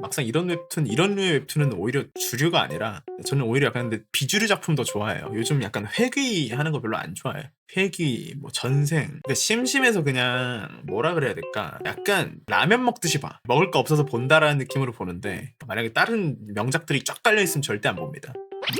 막상 이런 웹툰 이런 류의 웹툰은 오히려 주류가 아니라 저는 오히려 약간 근데 비주류 작품 더 좋아해요. 요즘 약간 회귀하는 거 별로 안 좋아해요. 회귀, 뭐 전생. 그러니까 심심해서 그냥 뭐라 그래야 될까? 약간 라면 먹듯이 봐. 먹을 거 없어서 본다라는 느낌으로 보는데 만약에 다른 명작들이 쫙 깔려 있으면 절대 안 봅니다.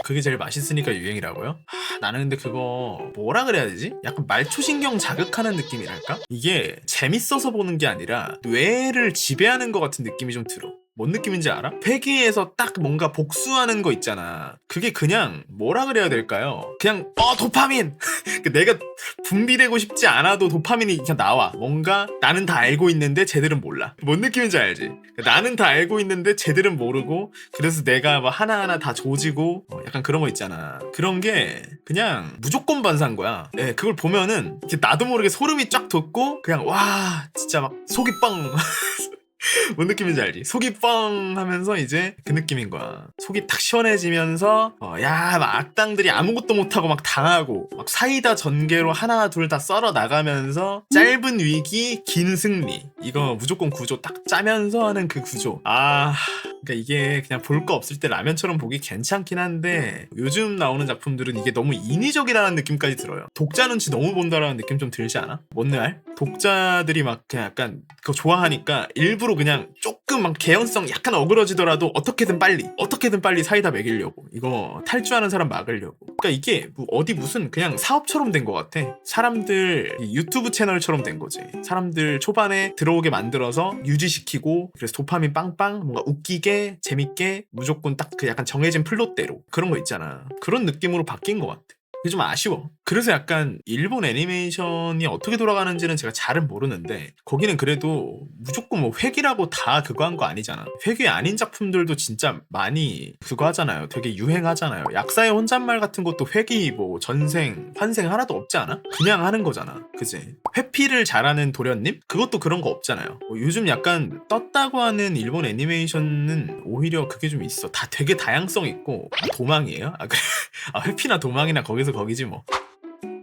그게 제일 맛있으니까 유행이라고요? 하, 나는 근데 그거 뭐라 그래야 되지? 약간 말초신경 자극하는 느낌이랄까? 이게 재밌어서 보는 게 아니라 뇌를 지배하는 것 같은 느낌이 좀 들어. 뭔 느낌인지 알아? 회귀에서 딱 뭔가 복수하는 거 있잖아. 그게 그냥 뭐라 그래야 될까요? 그냥 어 도파민. 그 내가 분비되고 싶지 않아도 도파민이 그냥 나와. 뭔가 나는 다 알고 있는데 쟤들은 몰라. 뭔 느낌인지 알지? 나는 다 알고 있는데 쟤들은 모르고 그래서 내가 막 하나하나 다 조지고 어, 약간 그런 거 있잖아. 그런 게 그냥 무조건 반사인 거야. 예, 그걸 보면은 나도 모르게 소름이 쫙 돋고 그냥 와 진짜 막 속이 뻥. 뭔 느낌인지 알지? 속이 뻥 하면서 이제 그 느낌인 거야. 속이 탁 시원해지면서 어, 야, 막 악당들이 아무것도 못하고 막 당하고 막 사이다 전개로 하나 둘 다 썰어 나가면서 짧은 위기 긴 승리 이거 무조건 구조 딱 짜면서 하는 그 구조. 아, 그러니까 이게 그냥 볼 거 없을 때 라면처럼 보기 괜찮긴 한데 요즘 나오는 작품들은 이게 너무 인위적이라는 느낌까지 들어요. 독자 눈치 너무 본다라는 느낌 좀 들지 않아? 뭔 말? 독자들이 막 그냥 약간 그거 좋아하니까 일부러 그냥 조금 막 개연성 약간 어그러지더라도 어떻게든 빨리 어떻게든 빨리 사이다 먹이려고 이거 탈주하는 사람 막으려고 그러니까 이게 뭐 어디 무슨 그냥 사업처럼 된 것 같아 사람들 이 유튜브 채널처럼 된 거지 사람들 초반에 들어오게 만들어서 유지시키고 그래서 도파민 빵빵 뭔가 웃기게 재밌게 무조건 딱 그 약간 정해진 플롯대로 그런 거 있잖아. 그런 느낌으로 바뀐 것 같아 그게 좀 아쉬워. 그래서 약간 일본 애니메이션이 어떻게 돌아가는지는 제가 잘은 모르는데 거기는 그래도 무조건 뭐 회기라고 다 그거 한 거 아니잖아. 회기 아닌 작품들도 진짜 많이 그거 하잖아요. 되게 유행하잖아요. 약사의 혼잣말 같은 것도 회기 뭐 전생, 환생 하나도 없지 않아? 그냥 하는 거잖아. 그지? 회피를 잘하는 도련님? 그것도 그런 거 없잖아요. 뭐 요즘 약간 떴다고 하는 일본 애니메이션은 오히려 그게 좀 있어. 다 되게 다양성 있고 아, 도망이에요? 아 그래? 아 회피나 도망이나 거기서 거기지 뭐.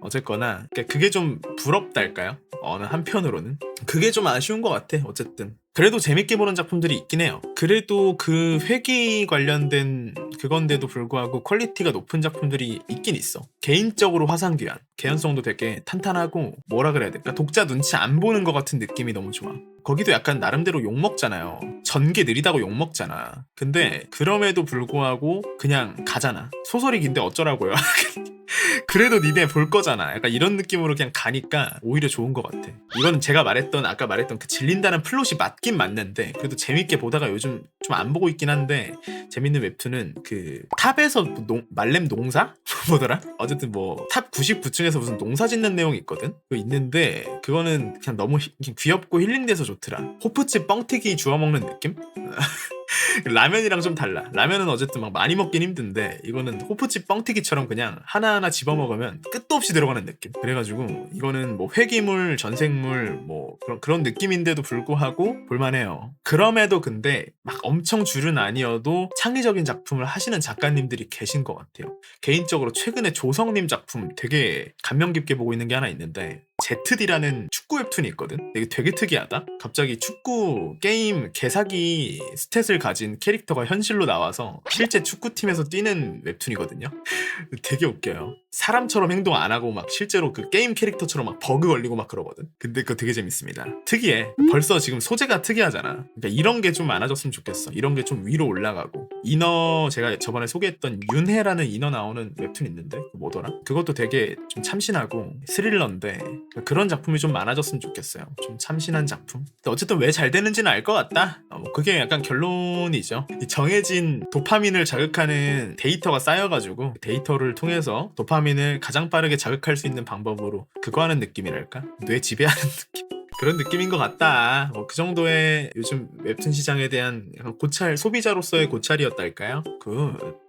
어쨌거나 그러니까 그게 좀 부럽달까요? 어느 한편으로는 그게 좀 아쉬운 것 같아. 어쨌든 그래도 재밌게 보는 작품들이 있긴 해요. 그래도 그 회기 관련된 그건데도 불구하고 퀄리티가 높은 작품들이 있긴 있어. 개인적으로 화상귀환 개연성도 되게 탄탄하고 뭐라 그래야 될까 독자 눈치 안 보는 것 같은 느낌이 너무 좋아. 거기도 약간 나름대로 욕 먹잖아요. 전개 느리다고 욕 먹잖아. 근데 그럼에도 불구하고 그냥 가잖아. 소설이 긴데 어쩌라고요. 그래도 니네 볼 거잖아. 약간 이런 느낌으로 그냥 가니까 오히려 좋은 것 같아. 이건 제가 말했던 아까 말했던 그 질린다는 플롯이 맞긴 맞는데 그래도 재밌게 보다가 요즘 좀 안 보고 있긴 한데 재밌는 웹툰은 그 탑에서 농, 말렘 농사 뭐더라? 어쨌든 뭐 탑 99층에서 무슨 농사 짓는 내용이 있거든. 그거 있는데 그거는 그냥 너무 히- 그냥 귀엽고 힐링돼서 좋더라. 호프집 뻥튀기 주워 먹는 느낌? 라면이랑 좀 달라. 라면은 어쨌든 막 많이 먹긴 힘든데 이거는 호프집 뻥튀기처럼 그냥 하나하나 집어 먹으면 끝도 없이 들어가는 느낌. 그래가지고 이거는 뭐 회기물, 전생물 뭐 그런 그런 느낌인데도 불구하고 볼만해요. 그럼에도 근데 막 엄청 줄은 아니어도 창의적인 작품을 하시는 작가님들이 계신 것 같아요. 개인적으로 최근에 조성님 작품 되게 감명 깊게 보고 있는 게 하나 있는데 제트디라는 축구 웹툰이 있거든. 이게 되게 특이하다. 갑자기 축구 게임 개사기 스탯을 가진 캐릭터가 현실로 나와서 실제 축구팀에서 뛰는 웹툰이거든요. 되게 웃겨요. 사람처럼 행동 안 하고 막 실제로 그 게임 캐릭터처럼 막 버그 걸리고 막 그러거든. 근데 그거 되게 재밌습니다. 특이해. 벌써 지금 소재가 특이하잖아. 그러니까 이런 게 좀 많아졌으면 좋겠어. 이런 게 좀 위로 올라가고. 인어 제가 저번에 소개했던 윤혜라는 인어 나오는 웹툰 있는데 그거 뭐더라? 그것도 되게 좀 참신하고 스릴러인데 그런 작품이 좀 많아졌으면 좋겠어요. 좀 참신한 작품. 근데 어쨌든 왜 잘 되는지는 알 것 같다. 어, 뭐 그게 약간 결론이죠. 이 정해진 도파민을 자극하는 데이터가 쌓여가지고 데이터를 통해서 도파민을 가장 빠르게 자극할 수 있는 방법으로 그거 하는 느낌이랄까? 뇌 지배하는 느낌. 그런 느낌인 것 같다. 뭐 그 정도의 요즘 웹툰 시장에 대한 고찰 소비자로서의 고찰이었달까요? 굿.